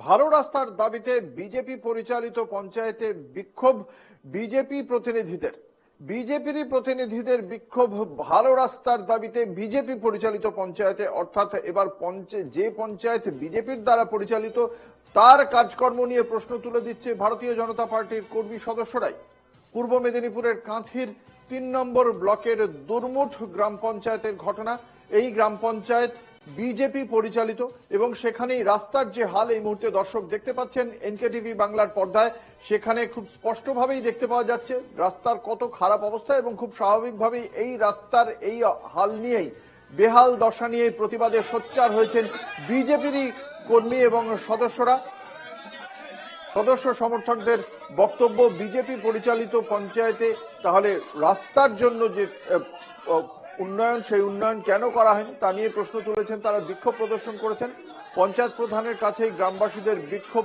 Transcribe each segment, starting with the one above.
ভালো রাস্তার দাবিতে বিজেপি পরিচালিত পঞ্চায়েতে বিক্ষোভ বিজেপি প্রতিনিধিদের। বিজেপির প্রতিনিধিদের বিক্ষোভ ভালো রাস্তার দাবিতে বিজেপি পরিচালিত পঞ্চায়েতে। অর্থাৎ এবার যে পঞ্চায়েত বিজেপির দ্বারা পরিচালিত, তার কাজকর্ম নিয়ে প্রশ্ন তুলে দিচ্ছে ভারতীয় জনতা পার্টির কর্মী সদস্যরাই। পূর্ব মেদিনীপুরের কাঁথির তিন নম্বর ব্লকের দুর্মুঠ গ্রাম পঞ্চায়েতের ঘটনা। এই গ্রাম পঞ্চায়েত বিজেপি পরিচালিত এবং সেখানেই রাস্তার যে হাল এই মুহূর্তে দর্শক দেখতে পাচ্ছেন, এনকেটিভি বাংলার পর্দায়। সেখানে খুব স্পষ্টভাবেই দেখতে পাওয়া যাচ্ছে, রাস্তার কত খারাপ অবস্থা এবং খুব স্বাভাবিকভাবেই এই রাস্তার এই হাল নিয়েই বেহাল দশা নিয়ে প্রতিবাদে সোচ্চার হয়েছেন বিজেপিরই কর্মী এবং সদস্যরা। সদস্য সমর্থকদের বক্তব্য বিজেপি পরিচালিত পঞ্চায়েতে, তাহলে রাস্তার জন্য যে উন্নয়ন, সেই উন্নয়ন কেন করা হয়নি তা নিয়ে প্রশ্ন তুলেছেন, তারা বিক্ষোভ প্রদর্শন করেছেন। পঞ্চায়েত প্রধানের কাছেই গ্রামবাসীদের বিক্ষোভ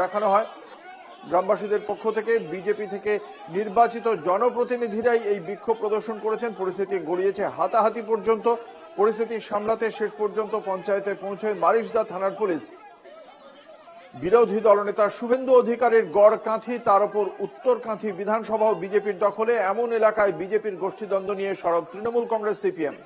দেখানো হয়। গ্রামবাসীদের পক্ষ থেকে, বিজেপি থেকে নির্বাচিত জনপ্রতিনিধিরাই এই বিক্ষোভ প্রদর্শন করেছেন। পরিস্থিতি গড়িয়েছে হাতাহাতি পর্যন্ত। পরিস্থিতি সামলাতে শেষ পর্যন্ত পঞ্চায়েতে পৌঁছয় মারিশদা থানার পুলিশ। বিরোধী দলনেতা শুভেন্দু অধিকারীর গড় কাঁথি, তার উপর উত্তর কাঁথি বিধানসভা বিজেপির দখলে, এমন এলাকায় বিজেপির গোষ্ঠীদ্বন্দ্ব নিয়ে সরব তৃণমূল কংগ্রেস সিপিএম।